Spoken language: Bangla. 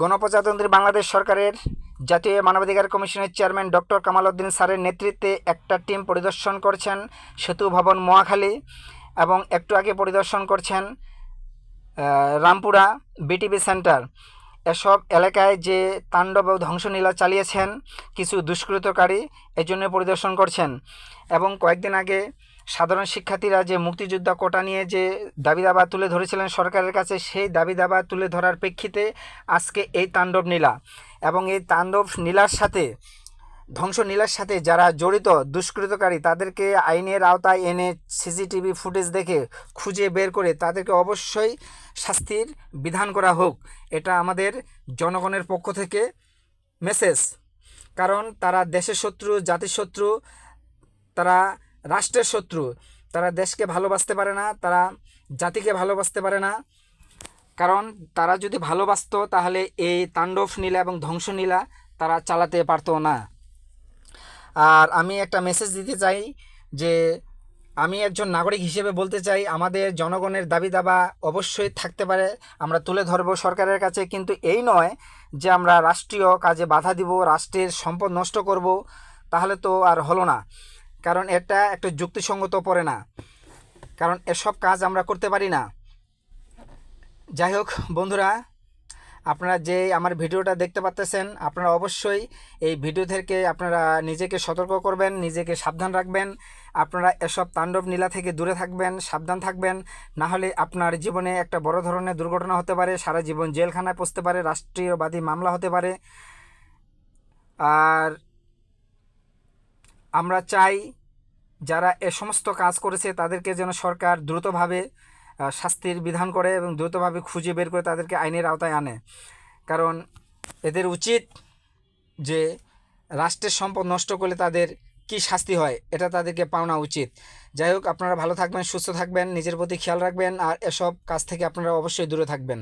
গণপ্রজাতন্ত্রী বাংলাদেশ সরকারের জাতীয় মানবাধিকার কমিশনের চেয়ারম্যান ডক্টর কামাল উদ্দিন স্যারের নেতৃত্বে একটা টিম পরিদর্শন করছেন সেতু ভবন মোয়াখালী এবং একটু আগে পরিদর্শন করছেন রামপুরা বিটিভি সেন্টার। এসব এলাকায় যে তাণ্ডব ও ধ্বংসলীলা চালিয়েছেন, কিছু দুষ্কৃতকারী এই জন্য পরিদর্শন করছেন। এবং কয়েকদিন আগে সাধারণ শিক্ষার্থীরা যে মুক্তিযোদ্ধা কোটা নিয়ে যে দাবি দাবা তুলে ধরেছিলেন সরকারের কাছে, সেই দাবি দাবা তুলে ধরার প্রেক্ষিতে আজকে এই তাণ্ডব নীলা। এবং এই তাণ্ডব নীলার সাথে, ধ্বংস নীলার সাথে যারা জড়িত, দুষ্কৃতকারী, তাদেরকে আইনের আওতায় এনে সিসিটিভি ফুটেজ দেখে খুঁজে বের করে তাদেরকে অবশ্যই শাস্তির বিধান করা হোক। এটা আমাদের জনগণের পক্ষ থেকে মেসেজ কারণ তারা দেশের শত্রু, জাতির শত্রু, তারা রাষ্ট্রের শত্রু। তারা দেশকে ভালোবাসতে পারে না, তারা জাতিকে ভালোবাসতে পারে না। কারণ তারা যদি ভালোবাসতো, তাহলে এই তাণ্ডব নীলা এবং ধ্বংস নীলা তারা চালাতে পারতো না। আর আমি একটা মেসেজ দিতে চাই যে, আমি একজন নাগরিক হিসেবে বলতে চাই, আমাদের জনগণের দাবি দাবা অবশ্যই থাকতে পারে, আমরা তুলে ধরবো সরকারের কাছে। কিন্তু এই নয় যে আমরা রাষ্ট্রীয় কাজে বাধা দিব, রাষ্ট্রের সম্পদ নষ্ট করব, তাহলে তো আর হলো না। কারণ এটা একটা যুক্তিসঙ্গত পড়ে না। কারণ এসব কাজ আমরা করতে পারি না। যাই হোক, বন্ধুরা, আপনারা যে আমার ভিডিওটা দেখতে পাচ্তেছেন, আপনারা অবশ্যই এই ভিডিও থেকে আপনারা নিজেকে সতর্ক করবেন, নিজেকে সাবধান রাখবেন। আপনারা এসব তাণ্ডব নীলা থেকে দূরে থাকবেন, সাবধান থাকবেন। না হলে আপনার জীবনে একটা বড় ধরনের দুর্ঘটনা হতে পারে, সারা জীবন জেলখানায় পৌঁছতে পারে, রাষ্ট্রীয়বাদী মামলা হতে পারে। আর আমরা চাই যারা এ সমস্ত কাজ করেছে তাদেরকে যেন সরকার দ্রুতভাবে শাস্তির বিধান করে এবং দ্রুতভাবে খুঁজে বের করে তাদেরকে আইনের আওতায় আনে। কারণ এদের উচিত যে রাষ্ট্রের সম্পদ নষ্ট করলে তাদের কি শাস্তি হয়, এটা তাদেরকে পাওনা উচিত। যাই হোক, আপনারা ভালো থাকবেন, সুস্থ থাকবেন, নিজের প্রতি খেয়াল রাখবেন, আর এসব কাজ থেকে আপনারা অবশ্যই দূরে থাকবেন।